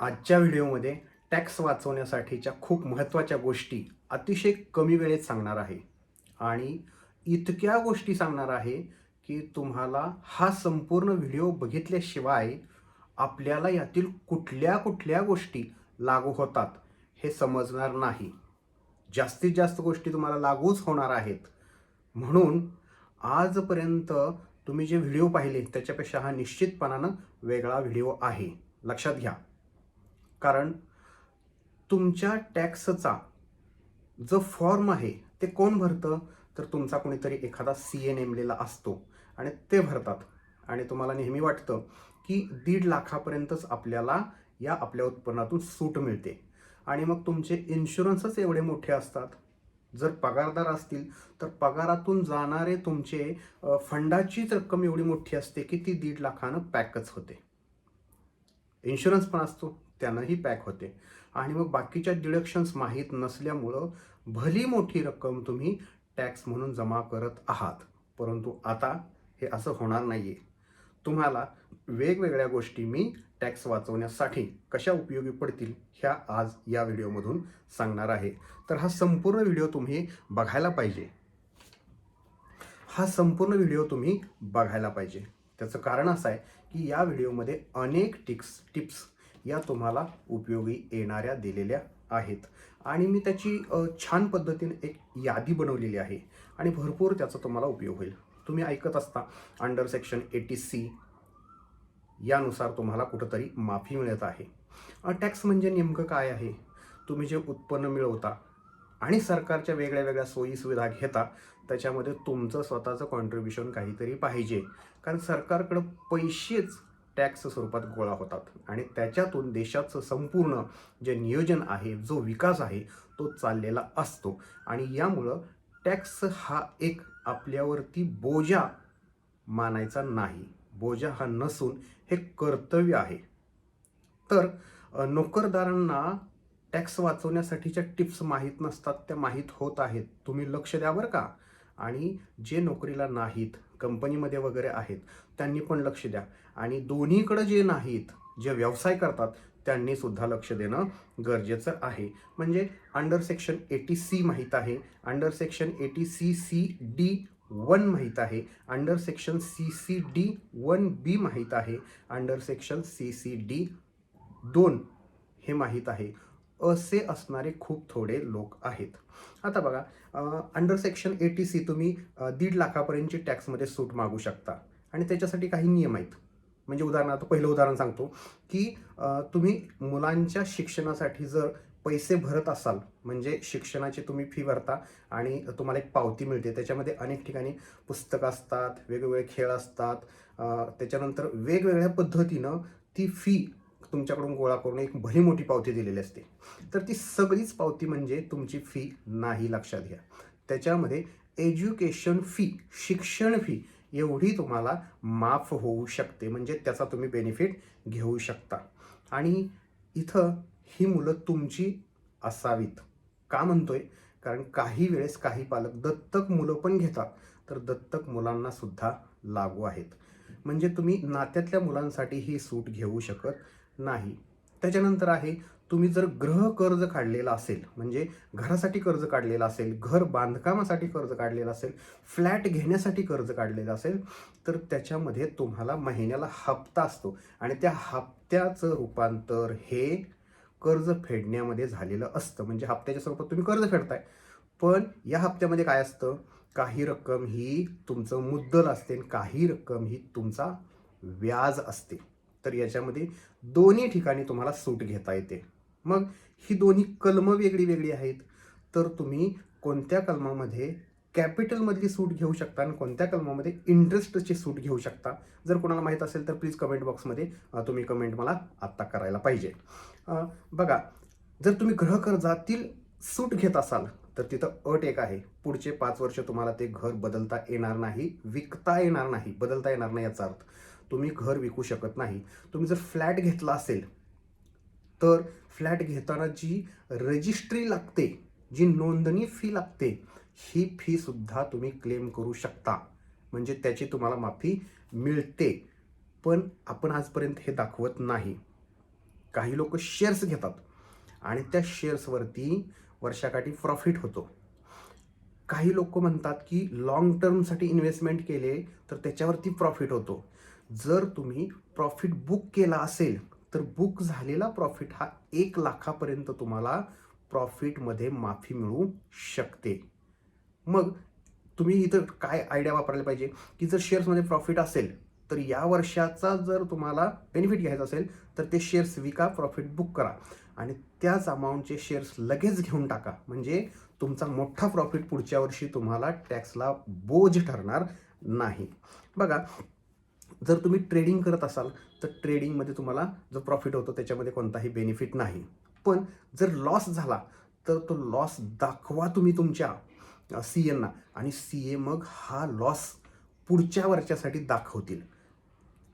आजच्या व्हिडिओमध्ये टॅक्स वाचवण्यासाठीच्या खूप महत्त्वाच्या गोष्टी अतिशय कमी वेळेत सांगणार आहे. आणि इतक्या गोष्टी सांगणार आहे की तुम्हाला हा संपूर्ण व्हिडिओ बघितल्याशिवाय आपल्याला यातील कुठल्या कुठल्या गोष्टी लागू होतात हे समजणार नाही. जास्तीत जास्त गोष्टी तुम्हाला लागूच होणार आहेत. म्हणून आजपर्यंत तुम्ही जे व्हिडिओ पाहिले त्याच्यापेक्षा हा निश्चितपणानं वेगळा व्हिडिओ आहे. लक्षात घ्या. कारण तुमच्या टॅक्सचा जो फॉर्म आहे ते कोण भरतं? तर तुमचा कोणीतरी एखादा सी ए नेमलेला असतो आणि ते भरतात. आणि तुम्हाला नेहमी वाटतं की दीड लाखापर्यंतच आपल्याला या आपल्या उत्पन्नातून सूट मिळते. आणि मग तुमचे इन्शुरन्सच एवढे मोठे असतात. जर पगारदार असतील तर पगारातून जाणारे तुमचे फंडाचीच रक्कम एवढी मोठी असते की ती दीड लाखानं पॅकच होते. इन्शुरन्स पण असतो. त्यानंही पॅक होते. आणि मग बाकीच्या डिडक्शन्स माहीत नसल्यामुळं भली मोठी रक्कम तुम्ही टॅक्स म्हणून जमा करत आहात. परंतु आता हे असं होणार नाही आहे तुम्हाला वेगवेगळ्या गोष्टी मी टॅक्स वाचवण्यासाठी कशा उपयोगी पडतील ह्या आज या व्हिडिओमधून सांगणार आहे. तर हा संपूर्ण व्हिडिओ तुम्ही बघायला पाहिजे. हा संपूर्ण व्हिडिओ तुम्ही बघायला पाहिजे. त्याचं कारण असं आहे की या व्हिडिओमध्ये अनेक टिक्स टिप्स या तुम्हाला उपयोगी येणाऱ्या दिलेल्या आहेत. आणि मी त्याची छान पद्धतीने एक यादी बनवलेली आहे. आणि भरपूर त्याचा तुम्हाला उपयोग होईल. तुम्ही ऐकत असता अंडर सेक्शन एटी सी यानुसार तुम्हाला कुठंतरी माफी मिळत आहे. टॅक्स म्हणजे नेमकं काय आहे? तुम्ही जे उत्पन्न मिळवता आणि सरकारच्या वेगळ्या वेगळ्या सोयी सुविधा घेता त्याच्यामध्ये तुमचं स्वतःचं कॉन्ट्रीब्युशन काहीतरी पाहिजे. कारण सरकारकडं पैसेच टॅक्स स्वरूपात गोळा होतात. आणि त्याच्यातून देशाचं संपूर्ण जे नियोजन आहे जो विकास आहे तो चाललेला असतो. आणि यामुळं टॅक्स हा एक आपल्यावरती बोजा मानायचा नाही. बोजा हा नसून हे कर्तव्य आहे. तर नोकरदारांना टॅक्स वाचवण्यासाठीच्या टिप्स माहीत नसतात त्या माहीत होत आहेत. तुम्ही लक्ष द्या बरं का. आणि जे नोकरीला नाहीत कंपनीमध्ये वगैरे आहेत त्यांनी पण लक्ष द्या. आणि दोन्हीकडं जे नाहीत जे व्यवसाय करतात त्यांनी सुद्धा लक्ष देणं गरजेचं आहे. म्हणजे अंडर सेक्शन एटी सी माहीत आहे under section eighty C C D one माहीत आहे under section C C D one B माहीत आहे under section C C D दोन हे माहीत आहे. असे असणारे खूप थोडे लोक आहेत. आता बघा अंडर सेक्शन एटी सी तुम्ही दीड लाखापर्यंतची टॅक्समध्ये सूट मागू शकता. आणि त्याच्यासाठी काही नियम आहेत. म्हणजे उदाहरणार्थ पहिलं उदाहरण सांगतो की तुम्ही मुलांच्या शिक्षणासाठी जर पैसे भरत असाल म्हणजे शिक्षणाची तुम्ही फी भरता आणि तुम्हाला एक पावती मिळते त्याच्यामध्ये अनेक ठिकाणी पुस्तकं असतात वेगवेगळे खेळ असतात त्याच्यानंतर वेगवेगळ्या पद्धतीनं ती फी तुमच्याकडून गोळा करून एक भली मोठी पावती दिलेली असते. तर ती सगळीच पावती म्हणजे तुमची फी नाही लक्षात घ्या. त्याच्यामध्ये एज्युकेशन फी शिक्षण फी एवढी तुम्हाला माफ होऊ शकते. म्हणजे त्याचा तुम्ही बेनिफिट घेऊ शकता. आणि इथं ही मुलं तुमची असावीत. का म्हणतोय? कारण काही वेळेस काही पालक दत्तक मुलं पण घेतात तर दत्तक मुलांना सुद्धा लागू आहेत. म्हणजे तुम्ही नात्यातल्या मुलांसाठी ही सूट घेऊ शकत नाही. त्याच्यानंतर आहे तुम्ही जर गृह कर्ज काढलेला असेल म्हणजे घरासाठी कर्ज काढलेलं असेल घर बांधकामासाठी कर्ज काढलेलं असेल फ्लॅट घेण्यासाठी कर्ज काढलेलं असेल तर त्याच्यामध्ये तुम्हाला महिन्याला हप्ता असतो. आणि त्या हप्त्याचं रूपांतर हे कर्ज फेडण्यामध्ये झालेलं असतं. म्हणजे हप्त्याच्या स्वरूपात तुम्ही कर्ज फेडताय. पण या हप्त्यामध्ये काय असतं? काही रक्कम ही तुमचं मुद्दल असते आणि काही रक्कम ही तुमचा व्याज असते. तर याच्यामध्ये दोन्ही ठिकाणी तुम्हाला सूट घेता येते. मग ही दोन्ही कलमं वेगळी वेगळी आहेत. तर तुम्ही कोणत्या कलमामध्ये कॅपिटलमधली सूट घेऊ शकता आणि कोणत्या कलमामध्ये इंटरेस्टची सूट घेऊ शकता? जर कोणाला माहीत असेल तर प्लीज कमेंट बॉक्समध्ये तुम्ही कमेंट मला आत्ता करायला पाहिजे. बघा जर तुम्ही गृहकर्जातील सूट घेत असाल तर तिथं अट एक आहे. पुढचे पाच वर्ष तुम्हाला ते घर बदलता येणार नाही विकता येणार नाही बदलता येणार नाही याचा अर्थ. तुम्ही घर विकू शकत नाही. तुम्ही जर फ्लॅट घेतला असेल तर फ्लॅट घेताना जी रजिस्ट्री लागते जी नोंदणी फी लागते ही फीसुद्धा तुम्ही क्लेम करू शकता. म्हणजे त्याची तुम्हाला माफी मिळते. पण आपण आजपर्यंत हे दाखवत नाही. काही लोक शेअर्स घेतात आणि त्या शेअर्सवरती वर्षाकाठी प्रॉफिट होतो. काही लोक म्हणतात की लॉंग टर्मसाठी इन्व्हेस्टमेंट केले तर त्याच्यावरती प्रॉफिट होतो. जर तुम्ही प्रॉफिट बुक केला असेल तर बुक झालेला प्रॉफिट हा एक लाखापर्यंत तुम्हाला प्रॉफिटमध्ये माफी मिळू शकते. मग तुम्ही इथं काय आयडिया वापरायला पाहिजे? की जर शेअर्समध्ये प्रॉफिट असेल तर या वर्षाचा जर तुम्हाला बेनिफिट घ्यायचा असेल तर ते शेअर्स विका प्रॉफिट बुक करा. आणि त्याच अमाऊंटचे शेअर्स लगेच घेऊन टाका. म्हणजे तुमचा मोठा प्रॉफिट पुढच्या वर्षी तुम्हाला टॅक्सला बोज ठरणार नाही. बघा जर तुम्ही ट्रेडिंग करत असाल तर ट्रेडिंगमध्ये तुम्हाला जो प्रॉफिट होतो त्याच्यामध्ये कोणताही बेनिफिट नाही. पण जर लॉस झाला तर तो लॉस दाखवा तुम्ही तुमच्या सी एना आणि सी ए मग हा लॉस पुढच्या वर्षासाठी दाखवतील.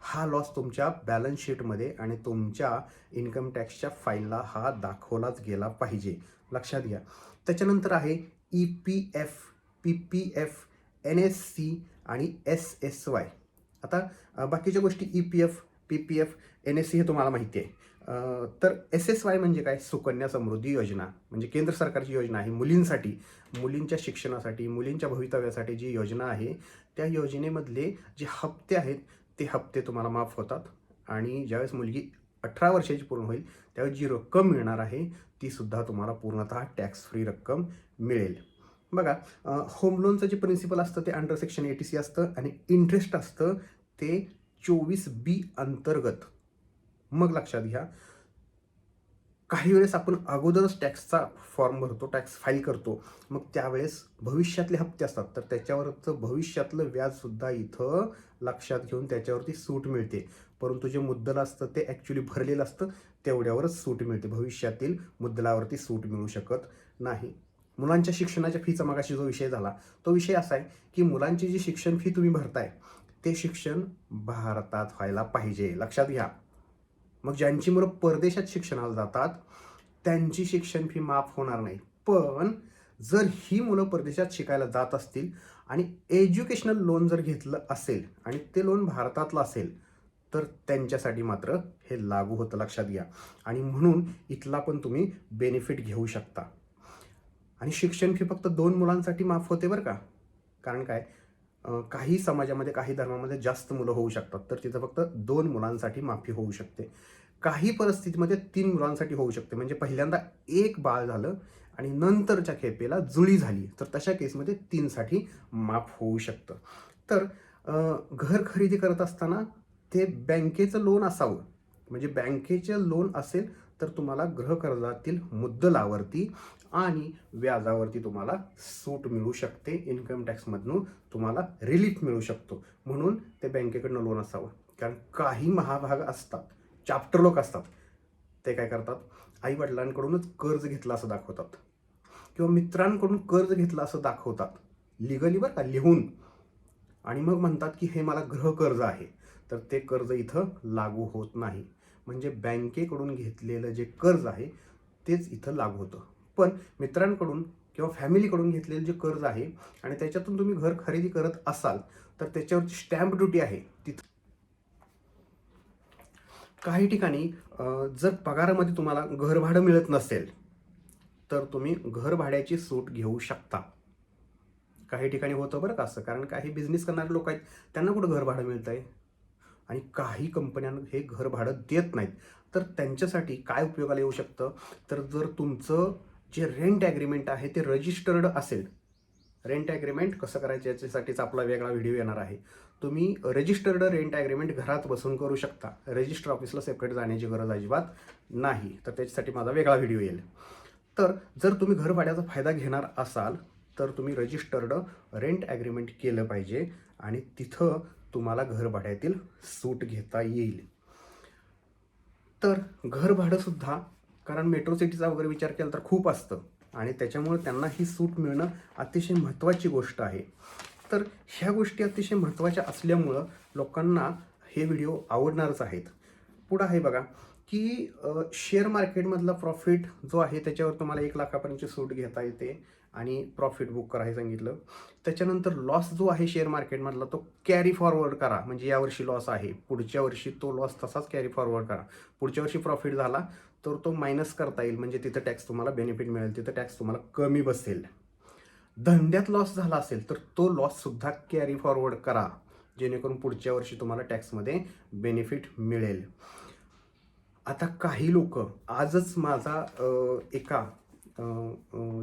हा लॉस तुमच्या बॅलन्स शीटमध्ये आणि तुमच्या इन्कम टॅक्सच्या फाईलला हा दाखवलाच गेला पाहिजे. लक्षात घ्या. त्याच्यानंतर आहे E P F P P F N S C आणि एस एस वाय आता बाकीच्या गोष्टी E P F P P F N S C हे तुम्हाला माहिती आहे. तर एस एस वाय म्हणजे काय? सुकन्या समृद्धी योजना. म्हणजे केंद्र सरकारची योजना आहे मुलींसाठी. मुलींच्या शिक्षणासाठी मुलींच्या भवितव्यासाठी जी योजना आहे त्या योजनेमधले जे हप्ते आहेत ते हप्ते तुम्हाला माफ होतात. आणि ज्यावेळेस मुलगी अठरा वर्षाची पूर्ण होईल त्यावेळेस जी रक्कम मिळणार आहे ती सुद्धा तुम्हाला पूर्णतः टॅक्स फ्री रक्कम मिळेल. बघा होम लोनचं जे प्रिन्सिपल असतं ते अंडर सेक्शन एटी सी असतं आणि इंटरेस्ट असतं ते चोवीस बी अंतर्गत. मग लक्षात घ्या. काही वेळेस आपण अगोदरच टॅक्सचा फॉर्म भरतो टॅक्स फाईल करतो. मग त्यावेळेस भविष्यातले हप्ते असतात. तर त्याच्यावरचं भविष्यातलं व्याजसुद्धा इथं लक्षात घेऊन त्याच्यावरती सूट मिळते. परंतु जे मुद्दल असतं ते ॲक्च्युली भरलेलं असतं तेवढ्यावरच सूट मिळते. भविष्यातील मुद्दलावरती सूट मिळू शकत नाही. मुलांच्या शिक्षणाच्या फीचा मागाशी जो विषय झाला तो विषय असा आहे की मुलांची जी शिक्षण फी तुम्ही भरताय ते शिक्षण भारतात व्हायला पाहिजे. लक्षात घ्या. मग ज्यांची मुलं परदेशात शिक्षणाला जातात त्यांची शिक्षण फी माफ होणार नाही. पण जर ही मुलं परदेशात शिकायला जात असतील आणि एज्युकेशनल लोन जर घेतलं असेल आणि ते लोन भारतातलं असेल तर त्यांच्यासाठी मात्र हे लागू होतं लक्षात घ्या. आणि म्हणून इथला पण तुम्ही बेनिफिट घेऊ शकता. आणि शिक्षण फी फक्त दोन मुलांसाठी माफ होते बरं का? कारण काय? काही समाजामध्ये काही धर्मामध्ये जास्त मुलं होऊ शकतात. तर तिथं फक्त दोन मुलांसाठी माफी होऊ शकते. काही परिस्थितीमध्ये तीन मुलांसाठी होऊ शकते. म्हणजे पहिल्यांदा एक बाळ झालं आणि नंतरच्या खेपेला जुळी झाली. तर तशा केसमध्ये तीनसाठी माफ होऊ शकतं. तर घर खरेदी करत असताना ते बँकेचं लोन असावं. म्हणजे बँकेचं लोन असेल तर तुम्हाला गृहकर्जातील मुद्दलावरती आणि व्याजावरती तुम्हाला सूट मिळू शकते. इन्कम टॅक्समधून तुम्हाला रिलीफ मिळू शकतो. म्हणून ते बँकेकडनं लोन असावं. कारण काही महाभाग असतात. चाप्टर लोक असतात. ते काय करतात? आई वडिलांकडूनच कर्ज घेतलं असं दाखवतात. किंवा मित्रांकडून कर्ज घेतलं असं दाखवतात. लिगली बरं का? लिहून. आणि मग म्हणतात की हे मला गृह कर्ज आहे. तर ते कर्ज इथं लागू होत नाही. म्हणजे बँकेकडून घेतलेलं जे कर्ज आहे तेच इथं लागू होतं. पण मित्रांकडून किंवा फॅमिलीकडून घेतलेलं जे कर्ज आहे आणि त्याच्यातून तुम्ही घर खरेदी करत असाल तर त्याच्यावरची स्टॅम्प ड्युटी आहे तिथं. काही ठिकाणी जर पगारामध्ये तुम्हाला घर भाडं मिळत नसेल तर तुम्ही घर भाड्याची सूट घेऊ शकता. काही ठिकाणी होतं बरं का असं कारण काही बिझनेस करणारे लोक आहेत त्यांना कुठं घर भाडं मिळतं आहे आणि काही कंपन्यांना हे घर भाडं देत नाहीत. तर त्यांच्यासाठी काय उपयोगाला येऊ शकतं? तर जर तुमचं जे रेंट ॲग्रीमेंट आहे ते रजिस्टर्ड असेल रेंट ॲग्रीमेंट कसं करायचं याच्यासाठीच आपला वेगळा व्हिडिओ येणार आहे. तुम्ही रजिस्टर्ड रेंट ॲग्रीमेंट घरात बसून करू शकता. रजिस्टर ऑफिसला सेपरेट जाण्याची गरज अजिबात नाही. तर त्याच्यासाठी माझा वेगळा व्हिडिओ येईल. तर जर तुम्ही घर भाड्याचा फायदा घेणार असाल तर तुम्ही रजिस्टर्ड रेंट ॲग्रीमेंट केलं पाहिजे आणि तिथं तुम्हाला घर भाड्यातील सूट घेता येईल. तर घर भाडंसुद्धा कारण मेट्रो सिटीचा वगैरे विचार केला तर खूप असतं. आणि त्याच्यामुळे त्यांना ही सूट मिळणं अतिशय महत्त्वाची गोष्ट आहे. तर ह्या गोष्टी अतिशय महत्त्वाच्या असल्यामुळं लोकांना हे व्हिडिओ आवडणारच आहेत. पुढं आहे बघा की शेअर मार्केटमधला प्रॉफिट जो आहे त्याच्यावर तुम्हाला एक लाखापर्यंतची सूट घेता येते आणि प्रॉफिट बुक करा हे सांगितलं. त्याच्यानंतर लॉस जो आहे शेअर मार्केटमधला तो कॅरी फॉरवर्ड करा. म्हणजे यावर्षी लॉस आहे. पुढच्या वर्षी तो लॉस तसाच कॅरी फॉरवर्ड करा. पुढच्या वर्षी प्रॉफिट झाला तर तो मायनस करता येईल. म्हणजे तिथं टॅक्स तुम्हाला बेनिफिट मिळेल. तिथं टॅक्स तुम्हाला कमी बसेल. धंद्यात लॉस झाला असेल तर तो लॉससुद्धा कॅरी फॉरवर्ड करा. जेणेकरून पुढच्या वर्षी तुम्हाला टॅक्समध्ये बेनिफिट मिळेल. आता काही लोक आजच माझा एका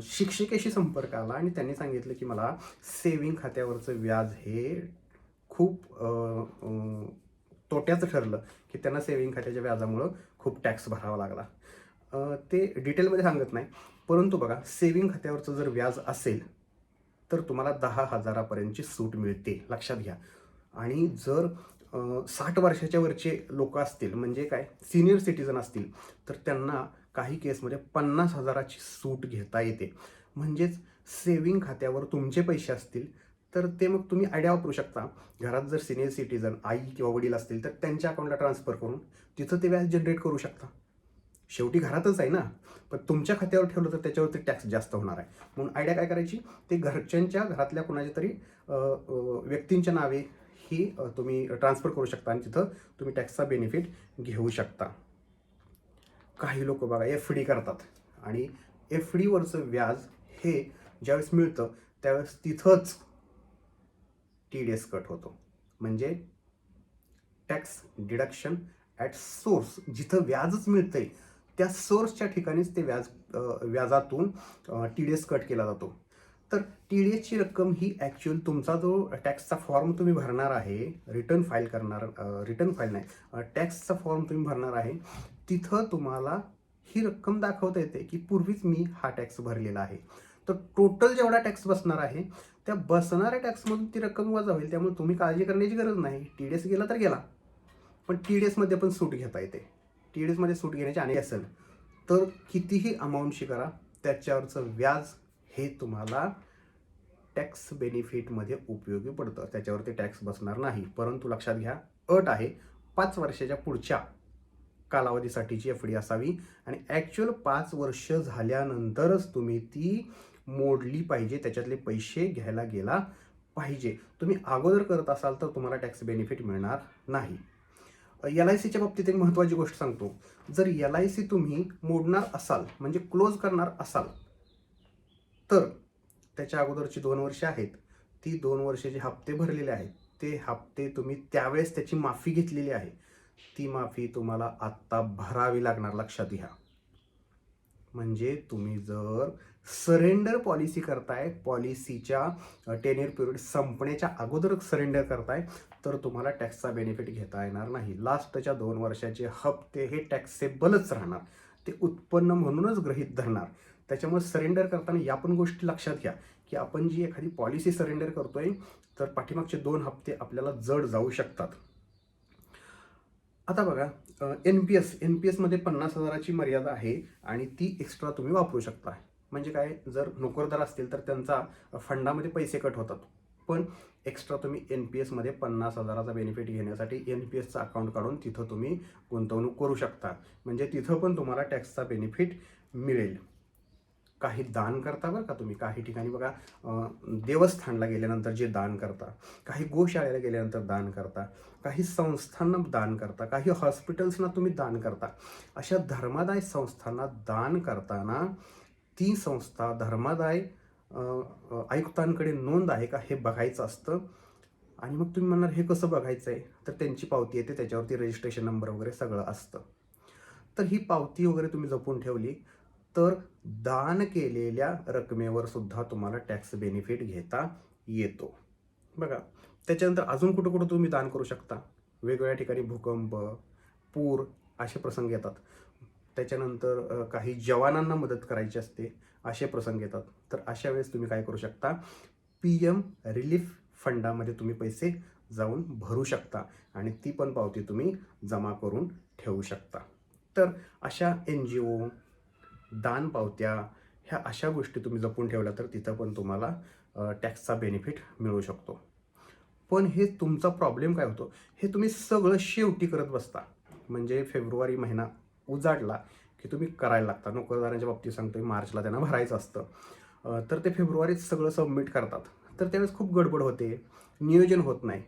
शिक्षिकेशी संपर्क आला आणि त्यांनी सांगितलं की मला सेविंग खात्यावरचं व्याज हे खूप तोट्याचं ठरलं की त्यांना सेविंग खात्याच्या व्याजामुळं खूप टॅक्स भरावा लागला. ते डिटेलमध्ये सांगत नाही. परंतु बघा सेविंग खात्यावरचं जर व्याज असेल तर तुम्हाला दहा हजारापर्यंतची सूट मिळते. लक्षात घ्या. आणि जर साठ वर्षाच्या वरचे लोक असतील म्हणजे काय सिनियर सिटीजन असतील तर त्यांना काही केसमध्ये पन्नास हजाराची सूट घेता येते. म्हणजेच सेविंग खात्यावर तुमचे पैसे असतील तर ते मग तुम्ही आयडिया वापरू शकता. घरात जर सिनियर सिटीजन आई किंवा वडील असतील तर त्यांच्या अकाउंटला ट्रान्सफर करून तिथं ते व्याज जनरेट करू शकता. शेवटी घरातच आहे ना? पण तुमच्या खात्यावर ठेवलं तर त्याच्यावरती टॅक्स जास्त होणार आहे. म्हणून आयडिया काय करायची? ते घरच्यांच्या घरातल्या कोणाच्या तरी व्यक्तींच्या नावे ही तुम्ही ट्रान्सफर करू शकता आणि तिथं तुम्ही टॅक्सचा बेनिफिट घेऊ शकता. काही लोक बघा एफ डी करतात. आणि एफ डीवरचं व्याज हे ज्यावेळेस मिळतं त्यावेळेस तिथंच टी डी एस कट होतो. म्हणजे टॅक्स डिडक्शन ॲट सोर्स जिथं व्याजच मिळतंय त्या सोर्सच्या ठिकाणीच ते व्याज व्याजातून टी डी एस कट केला जातो. तर टी डी एसची रक्कम ही ॲक्च्युअल तुमचा जो टॅक्सचा फॉर्म तुम्ही भरणार आहे रिटर्न फाईल करणार रिटर्न फाईल नाही टॅक्सचा फॉर्म तुम्ही भरणार आहे तिथं तुम्हाला ही रक्कम दाखवता येते की पूर्वीच मी हा टॅक्स भरलेला आहे. तर टोटल जेवढा टॅक्स बसणार आहे त्या बसणाऱ्या टॅक्समधून ती रक्कम वजा होईल. त्यामुळे तुम्ही काळजी करण्याची गरज नाही. टी डी एस गेला तर गेला. पण टी डी एसमध्ये पण सूट घेता येते. टी डी एसमध्ये सूट घेण्याची आणि असेल तर कितीही अमाऊंटशी करा त्याच्यावरचं व्याज हे तुम्हाला टॅक्स बेनिफिटमध्ये उपयोगी पडतं. त्याच्यावरती टॅक्स बसणार नाही. परंतु लक्षात घ्या अट आहे पाच वर्षाच्या पुढच्या कालावधीसाठीची एफ डी असावी. आणि ॲक्च्युअल पाच वर्ष झाल्यानंतरच तुम्ही ती मोडली पाहिजे त्याच्यातले पैसे घ्यायला गेला पाहिजे. तुम्ही अगोदर करत असाल तर तुम्हाला टॅक्स बेनिफिट मिळणार नाही. एल आय सीच्या बाबतीत एक महत्त्वाची गोष्ट सांगतो. जर एल आय सी तुम्ही मोडणार असाल म्हणजे क्लोज करणार असाल तर त्याच्या अगोदरची दोन वर्षे आहेत. ती दोन वर्षे जे हप्ते भरलेले आहेत ते हप्ते तुम्ही त्यावेळेस त्याची माफी घेतलेली आहे. ती माफी तुम्हाला आत्ता भरावी लागणार लक्षात घ्या. म्हणजे तुम्ही जर सरेंडर पॉलिसी करताय पॉलिसीच्या टेनियर पिरियड संपण्याच्या अगोदर सरेंडर करताय तर तुम्हाला टॅक्सचा बेनिफिट घेता येणार नाही. लास्टच्या दोन वर्षाचे हप्ते हे टॅक्सेबलच राहणार. ते उत्पन्न म्हणूनच गृहीत धरणार. त्याच्यामुळे सरेंडर करताना या पण गोष्टी लक्षात घ्या की आपण जी एखादी पॉलिसी सरेंडर करतोय तर पाठीमागचे दोन हप्ते आपल्याला जड जाऊ शकतात. आता बघा N P S N P एसमध्ये पन्नास हजाराची मर्यादा आहे आणि ती एक्स्ट्रा तुम्ही वापरू शकता. म्हणजे काय? जर नोकरदार असतील तर त्यांचा फंडामध्ये पैसे कट होतात. पण एक्स्ट्रा तुम्ही एन पी एसमध्ये पन्नास हजाराचा बेनिफिट घेण्यासाठी एन पी एसचं अकाउंट काढून तिथं तुम्ही गुंतवणूक करू शकता. म्हणजे तिथं पण तुम्हाला टॅक्सचा बेनिफिट मिळेल. काही दान करता बरं का तुम्ही? काही ठिकाणी बघा देवस्थानला गेल्यानंतर जे दान करता काही गोशाळेला गेल्यानंतर दान करता काही संस्थांना दान करता काही हॉस्पिटल्सना तुम्ही दान करता अशा धर्मादाय संस्थांना दान करताना ती संस्था धर्मादाय आयुक्तांकडे नोंद आहे का हे बघायचं असतं. आणि मग तुम्ही म्हणणार हे कसं बघायचं आहे तर त्यांची पावती येते त्याच्यावरती रजिस्ट्रेशन नंबर वगैरे सगळं असतं. तर ही पावती वगैरे तुम्ही जपून ठेवली. तर दान केलेल्या रकमेवर सुद्धा तुम्हाला टॅक्स बेनिफिट घेता येतो. बघा त्याच्यानंतर अजून कुठं कुठं तुम्ही दान करू शकता? वेगवेगळ्या ठिकाणी भूकंप पूर असे प्रसंग येतात. त्याच्यानंतर काही जवानांना मदत करायची असते असे प्रसंग येतात. तर अशा वेळेस तुम्ही काय करू शकता? पी एम रिलीफ फंडामध्ये तुम्ही पैसे जाऊन भरू शकता आणि ती पण पावती तुम्ही जमा करून ठेवू शकता. तर अशा एन जी ओ दान पावत्या ह्या अशा गोष्टी तुम्ही जपून ठेवल्या तर तिथं पण तुम्हाला टॅक्सचा बेनिफिट मिळू शकतो. पण हे तुमचा प्रॉब्लेम काय होतो? हे तुम्ही सगळं शेवटी करत बसता. म्हणजे फेब्रुवारी महिना उजाडला की तुम्ही करायला लागता. नोकरदारांच्या बाबतीत सांगतोय मार्चला त्यांना भरायचं असतं. तर ते फेब्रुवारीत सगळं सबमिट करतात. तर त्यावेळेस खूप गडबड होते. नियोजन होत नाही.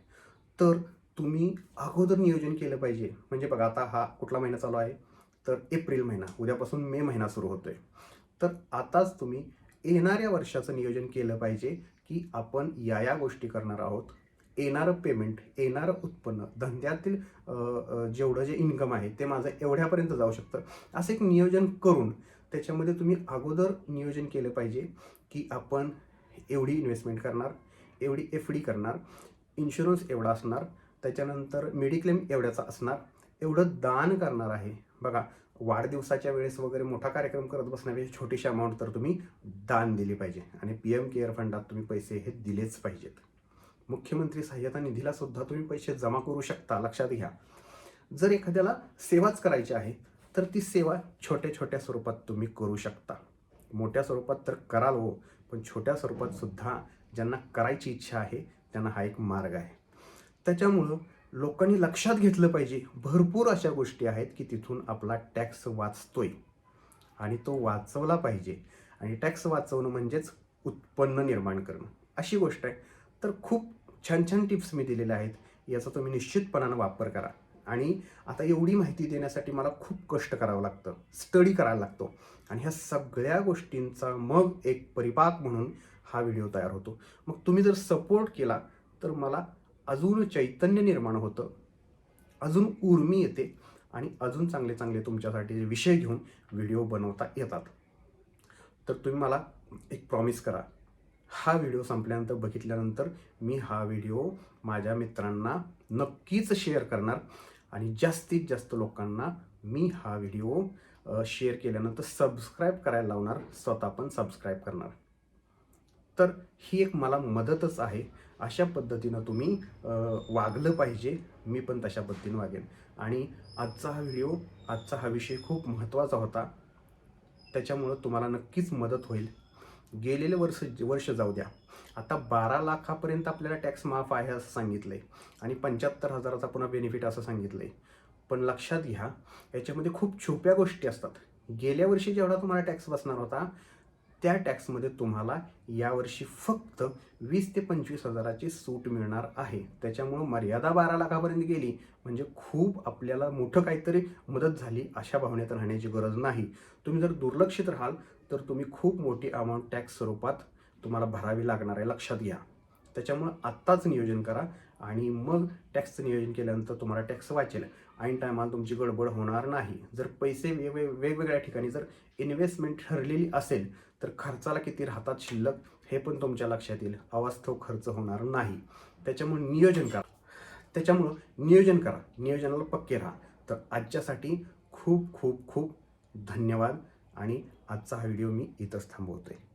तर तुम्ही अगोदर नियोजन केलं पाहिजे. म्हणजे बघा आता हा कुठला महिना चालू आहे? तर एप्रिल महिना उद्यापासून मे महिना सुरू होतो आहे तर आताच तुम्ही येणाऱ्या वर्षाचं नियोजन केलं पाहिजे की आपण या या गोष्टी करणार आहोत. येणारं पेमेंट येणारं उत्पन्न धंद्यातील जेवढं जे इन्कम आहे ते माझं एवढ्यापर्यंत जाऊ शकतं. असं एक नियोजन करून त्याच्यामध्ये तुम्ही अगोदर नियोजन केलं पाहिजे की आपण एवढी इन्व्हेस्टमेंट करणार एवढी एफ डी करणार इन्शुरन्स एवढा असणार त्याच्यानंतर मेडिक्लेम एवढ्याचा असणार एवढं दान करणार आहे बघा वाढदिवसाच्या वेळेस वगैरे मोठा कार्यक्रम करत बसण्यापेक्षा छोटीशी अमाऊंट तर तुम्ही दान दिली पाहिजे. आणि पी एम केअर फंडात तुम्ही पैसे हे दिलेच पाहिजेत. मुख्यमंत्री सहाय्यता निधीला सुद्धा तुम्ही पैसे जमा करू शकता लक्षात घ्या. जर एखाद्याला सेवाच करायची आहे तर ती सेवा छोट्या छोट्या स्वरूपात तुम्ही करू शकता. मोठ्या स्वरूपात तर कराल हो पण छोट्या स्वरूपात सुद्धा ज्यांना करायची इच्छा आहे त्यांना हा एक मार्ग आहे. त्याच्यामुळं लोकांनी लक्षात घेतलं पाहिजे भरपूर अशा गोष्टी आहेत की तिथून आपला टॅक्स वाचतोय. आणि तो वाचवला पाहिजे. आणि टॅक्स वाचवणं म्हणजेच उत्पन्न निर्माण करणं. अशी गोष्ट आहे. तर खूप छान छान टिप्स मी दिलेल्या आहेत. याचा तुम्ही निश्चितपणानं वापर करा. आणि आता एवढी माहिती देण्यासाठी मला खूप कष्ट करावं लागतं. स्टडी करायला लागतो. आणि ह्या सगळ्या गोष्टींचा मग एक परिपाक म्हणून हा व्हिडिओ तयार होतो. मग तुम्ही जर सपोर्ट केला तर मला अजून चैतन्य निर्माण होतं. अजून उर्मी येते आणि अजून चांगले चांगले तुमच्यासाठी विषय घेऊन व्हिडिओ बनवता येतात. तर तुम्ही मला एक प्रॉमिस करा. हा व्हिडिओ संपल्यानंतर बघितल्यानंतर मी हा व्हिडिओ माझ्या मित्रांना नक्कीच शेअर करणार आणि जास्तीत जास्त लोकांना मी हा व्हिडिओ शेअर केल्यानंतर सबस्क्राईब करायला लावणार स्वतः पण सबस्क्राईब करणार. तर ही एक मला मदतच आहे. अशा पद्धतीनं तुम्ही वागलं पाहिजे मी पण तशा पद्धतीनं वागेन. आणि आजचा हा व्हिडिओ आजचा हा विषय खूप महत्त्वाचा होता. त्याच्यामुळं तुम्हाला नक्कीच मदत होईल. गेलेले वर्ष वर्ष जाऊ द्या. आता बारा लाखापर्यंत आपल्याला टॅक्स माफ आहे असं सांगितलं आहे आणि पंच्याहत्तर हजाराचा पुन्हा बेनिफिट असं सांगितलं आहे पण लक्षात घ्या याच्यामध्ये खूप छुप्या गोष्टी असतात. गेल्या वर्षी जेवढा तुम्हाला टॅक्स बसणार होता त्या टॅक्समध्ये तुम्हाला यावर्षी फक्त वीस ते पंचवीस हजाराची सूट मिळणार आहे. त्याच्यामुळं मर्यादा बारा लाखापर्यंत गेली. म्हणजे खूप आपल्याला मोठं काहीतरी मदत झाली अशा भावनेत राहण्याची गरज नाही. तुम्ही जर दुर्लक्षित राहाल तर तुम्ही खूप मोठी अमाऊंट टॅक्स स्वरूपात तुम्हाला भरावी लागणार आहे. लक्षात घ्या. त्याच्यामुळं आत्ताच नियोजन करा आणि मग टॅक्सचं नियोजन केल्यानंतर तुम्हाला टॅक्स वाचेल. ऐन टायमाला तुमची गडबड होणार नाही. जर पैसे वेगवेगळ्या ठिकाणी जर इन्व्हेस्टमेंट ठरलेली असेल तर खर्चाला किती राहतात शिल्लक हे पण तुमच्या लक्षात येईल. अवास्तव खर्च होणार नाही. त्याच्यामुळे नियोजन करा. त्याच्यामुळं नियोजन करा. नियोजनाला पक्के राहा. तर आजच्यासाठी खूप खूप खूप धन्यवाद आणि आजचा हा व्हिडिओ मी इथंच थांबवतो आहे